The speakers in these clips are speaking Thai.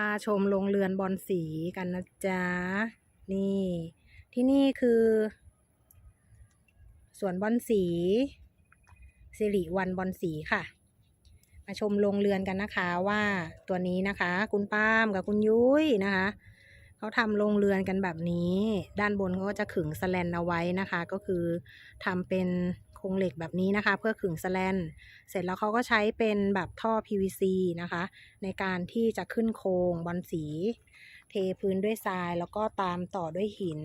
าชมโรงเรือนบอลสีกันนะจ๊ะ นี่ ที่นี่คือสวนบอลสีสิริวันบอลสีค่ะ มาชมโรงเรือนกันนะคะว่าตัวนี้นะคะ คุณป้ามกับคุณยุ้ยนะคะเขาทำโรงเรือนกันแบบนี้ ด้านบนเขาก็จะขึงสแลนเอาไว้นะคะ ก็คือทำเป็น ครงเหล็กแบบนี้นะคะ เพื่อขึงสแลน เสร็จแล้วเขาก็ใช้เป็นแบบท่อ PVC นะคะ ในการที่จะขึ้นโครงบอลสี เทพื้นด้วยทราย แล้วก็ตามต่อด้วยหิน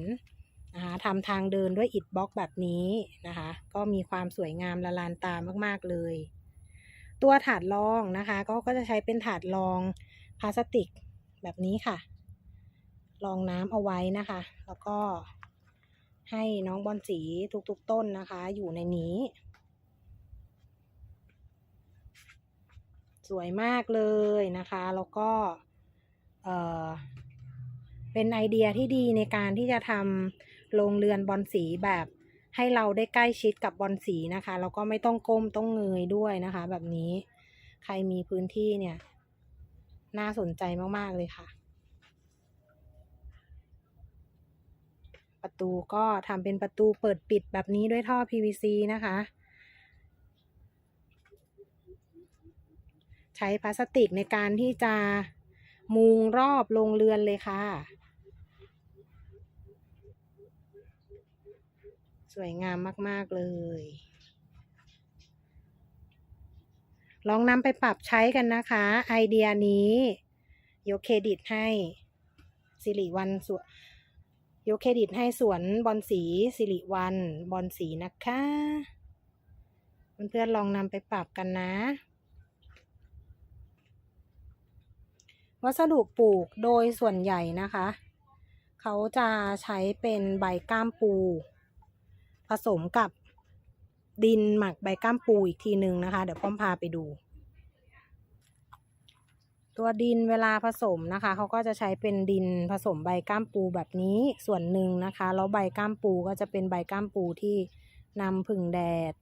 นะคะทำทางเดินด้วยอิฐบล็อกแบบนี้นะคะ ก็มีความสวยงามละลานตามากๆเลย ตัวถาดรองนะคะก็ก็จะใช้เป็นถาดรองพลาสติกแบบนี้ค่ะรองน้ำเอาไว้นะคะ แล้วก็ ให้น้องบอลสีทุกๆต้นนะคะ อยู่ในนี้ สวยมากเลยนะคะ แล้วก็เออเป็นไอเดียที่ดีในการที่จะทำโรงเรือนบอลสีแบบให้เราได้ใกล้ชิดกับบอลสีนะคะ แล้วก็ไม่ต้องก้มต้องเงยด้วยนะคะ แบบนี้ใครมีพื้นที่เนี่ย น่าสนใจมาก ๆ เลยค่ะ ประตูก็ทำเป็นประตูเปิดปิดแบบนี้ด้วยท่อ PVC นะคะ ใช้พลาสติกในการที่จะมุงรอบโรงเรือนเลยค่ะ สวยงามมาก ๆ เลย ลองนำไปปรับใช้กันนะคะ ไอเดียนี้ ยกเครดิตให้สิริวันสวน ยกเครดิตให้สวนบอลสีสิริวันบอลสีนะคะเพื่อนๆลองนำไปปรับกันนะ วัสดุปลูกโดยส่วนใหญ่นะคะ เขาจะใช้เป็นใบก้ามปู ผสมกับดินหมักใบก้ามปูอีกทีหนึ่งนะคะ เดี๋ยวป้อมพาไปดู ตัวดินเวลาผสมนะคะเขาก็จะใช้เป็นดินผสมใบก้ามปูแบบนี้ส่วนหนึ่งนะคะแล้วใบก้ามปูก็จะเป็นใบก้ามปูที่นำผึ่งแดด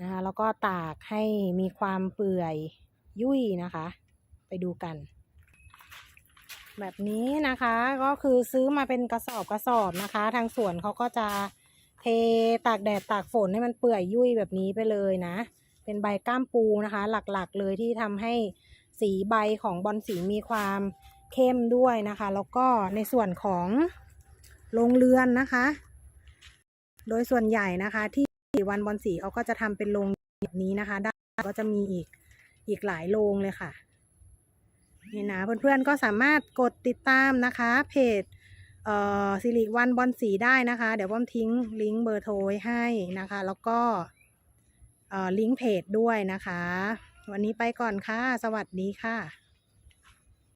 นะคะแล้วก็ตากให้มีความเปื่อยยุ่ยนะคะ ไปดูกัน แบบนี้นะคะก็คือซื้อมาเป็นกระสอบกระสอบนะคะ ทางสวนเขาก็จะเทตากแดดตากฝนให้มันเปื่อยยุ่ยแบบนี้ไปเลยนะ เป็นใบก้ามปูนะคะ หลักๆเลยที่ทำให้ สีใบของบอลสีมีความเข้มด้วยนะคะ แล้วก็ในส่วนของโรงเรือนนะคะ โดยส่วนใหญ่นะคะ ที่วันบอลสีเขาก็จะทำเป็นโรงแบบนี้นะคะด้านก็จะมีอีกอีกหลายโรงเลยค่ะนี่นะเพื่อนๆก็สามารถกดติดตามนะคะ เพจเอ่อสิริวันบอลสีได้นะคะ เดี๋ยวป้อมทิ้งลิงก์เบอร์โทรให้นะคะ แล้วก็เอ่อลิงก์เพจด้วยนะคะ วันนี้ไปก่อนค่ะ สวัสดีค่ะ